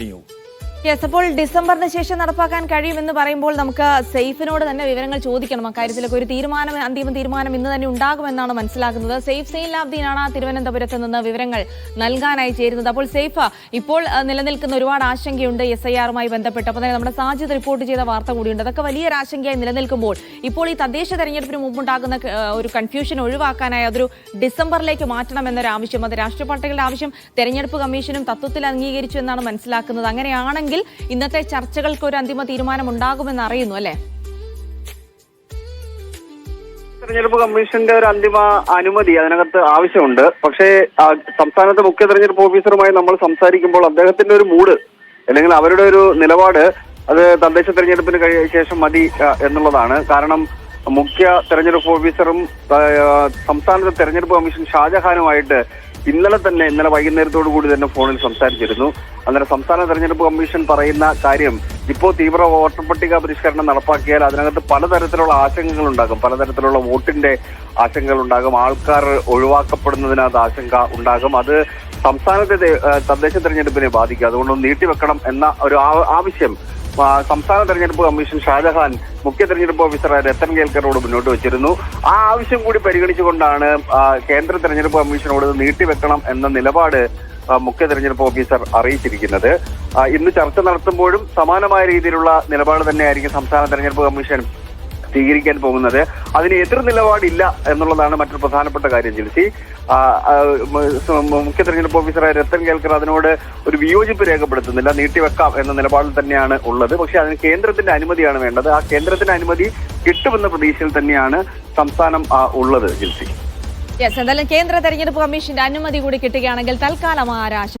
Rio. Yes അപ്പോൾ ഡിസംബറിന് ശേഷം നടപ്പാക്കാൻ കഴിയുമെന്ന് പറയുമ്പോൾ നമുക്ക് സേഫിനോട് തന്നെ വിവരങ്ങൾ ചോദിക്കണം. അക്കാര്യത്തിലൊക്കെ ഒരു തീരുമാനം അന്തിമ തീരുമാനം ഇന്ന് തന്നെ ഉണ്ടാകുമെന്നാണ് മനസ്സിലാക്കുന്നത് സേഫ് സെയിൻ ലാബ്ദീനാണ് തിരുവനന്തപുരത്ത് നിന്ന് വിവരങ്ങൾ നൽകാനായി ചേരുന്നത്. അപ്പോൾ സേഫ് ഇപ്പോൾ നിലനിൽക്കുന്ന ഒരുപാട് ആശങ്കയുണ്ട് എസ് ഐ ആറുമായി ബന്ധപ്പെട്ട്. അപ്പോൾ തന്നെ നമ്മുടെ സാജിദ് റിപ്പോർട്ട് ചെയ്ത വാർത്ത കൂടിയുണ്ട്. അതൊക്കെ വലിയൊരു ആശങ്കയായി നിലനിൽക്കുമ്പോൾ ഇപ്പോൾ ഈ തദ്ദേശ തെരഞ്ഞെടുപ്പിന് മുമ്പുണ്ടാകുന്ന ഒരു കൺഫ്യൂഷൻ ഒഴിവാക്കാനായി അതൊരു ഡിസംബറിലേക്ക് മാറ്റണം ആവശ്യം അത് രാഷ്ട്രീയ പാർട്ടികളുടെ ആവശ്യം തെരഞ്ഞെടുപ്പ് കമ്മീഷനും തത്വത്തിൽ അംഗീകരിച്ചു എന്നാണ് മനസ്സിലാക്കുന്നത്. അങ്ങനെയാണെങ്കിൽ ഇന്നത്തെ ചർച്ചകൾക്ക് ഒരു അന്തിമ തീരുമാനം ഉണ്ടാകുമെന്ന് അറിയുന്നു അല്ലേ? തെരഞ്ഞെടുപ്പ് കമ്മീഷന്റെ ഒരു അന്തിമ അനുമതി അതിനകത്ത് ആവശ്യമുണ്ട്. പക്ഷേ സംസ്ഥാനത്തെ മുഖ്യ തെരഞ്ഞെടുപ്പ് ഓഫീസറുമായി നമ്മൾ സംസാരിക്കുമ്പോൾ അദ്ദേഹത്തിന്റെ ഒരു മൂഡ് അല്ലെങ്കിൽ അവരുടെ ഒരു നിലപാട് അത് തദ്ദേശ തെരഞ്ഞെടുപ്പിന് ശേഷം മതി എന്നുള്ളതാണ്. കാരണം മുഖ്യ തെരഞ്ഞെടുപ്പ് ഓഫീസറും സംസ്ഥാനത്തെ തെരഞ്ഞെടുപ്പ് കമ്മീഷൻ ഷാജഹാനുമായിട്ട് ഇന്നലെ തന്നെ ഇന്നലെ വൈകുന്നേരത്തോടു കൂടി തന്നെ ഫോണിൽ സംസാരിച്ചിരുന്നു. അന്നേരം സംസ്ഥാന തെരഞ്ഞെടുപ്പ് കമ്മീഷൻ പറയുന്ന കാര്യം ഇപ്പോൾ തീവ്ര വോട്ടർ പട്ടിക പരിഷ്കരണം നടപ്പാക്കിയാൽ അതിനകത്ത് പലതരത്തിലുള്ള ആശങ്കകൾ ഉണ്ടാകും പലതരത്തിലുള്ള വോട്ടിന്റെ ആശങ്കകൾ ഉണ്ടാകും ആൾക്കാർ ഒഴിവാക്കപ്പെടുന്നതിനകത്ത് ആശങ്ക ഉണ്ടാകും. അത് സംസ്ഥാനത്തെ തദ്ദേശ തെരഞ്ഞെടുപ്പിനെ ബാധിക്കും. അതുകൊണ്ട് നീട്ടിവെക്കണം എന്ന ഒരു ആവശ്യം സംസ്ഥാന തെരഞ്ഞെടുപ്പ് കമ്മീഷൻ ഷാജഹാൻ മുഖ്യ തെരഞ്ഞെടുപ്പ് ഓഫീസറായ രത്തൻ കേൽക്കറോട് മുന്നോട്ട് വെച്ചിരുന്നു. ആ ആവശ്യം കൂടി പരിഗണിച്ചുകൊണ്ടാണ് കേന്ദ്ര തെരഞ്ഞെടുപ്പ് കമ്മീഷനോട് നീട്ടിവെക്കണം എന്ന നിലപാട് മുഖ്യ തെരഞ്ഞെടുപ്പ് ഓഫീസർ അറിയിച്ചിരിക്കുന്നത്. ഇന്ന് ചർച്ച നടത്തുമ്പോഴും സമാനമായ രീതിയിലുള്ള നിലപാട് തന്നെയായിരിക്കും സംസ്ഥാന തെരഞ്ഞെടുപ്പ് കമ്മീഷൻ സ്വീകരിക്കാൻ പോകുന്നത്. അതിന് എതിർ നിലപാടില്ല എന്നുള്ളതാണ് മറ്റൊരു പ്രധാനപ്പെട്ട കാര്യം ജിൽസി മുഖ്യ തെരഞ്ഞെടുപ്പ് ഓഫീസറായ രത്തൻ കേൽക്കർ അതിനോട് ഒരു വിയോജിപ്പ് രേഖപ്പെടുത്തുന്നില്ല. നീട്ടിവെക്കാം എന്ന നിലപാടിൽ തന്നെയാണ് ഉള്ളത്. പക്ഷേ അതിന് കേന്ദ്രത്തിന്റെ അനുമതിയാണ് വേണ്ടത്. ആ കേന്ദ്രത്തിന്റെ അനുമതി കിട്ടുമെന്ന പ്രതീക്ഷയിൽ തന്നെയാണ് സംസ്ഥാനം ഉള്ളത് ജിൽസി യെസ് എന്തായാലും കേന്ദ്ര തെരഞ്ഞെടുപ്പ് കമ്മീഷന്റെ അനുമതി കൂടി കിട്ടുകയാണെങ്കിൽ തൽക്കാലം ആരാശ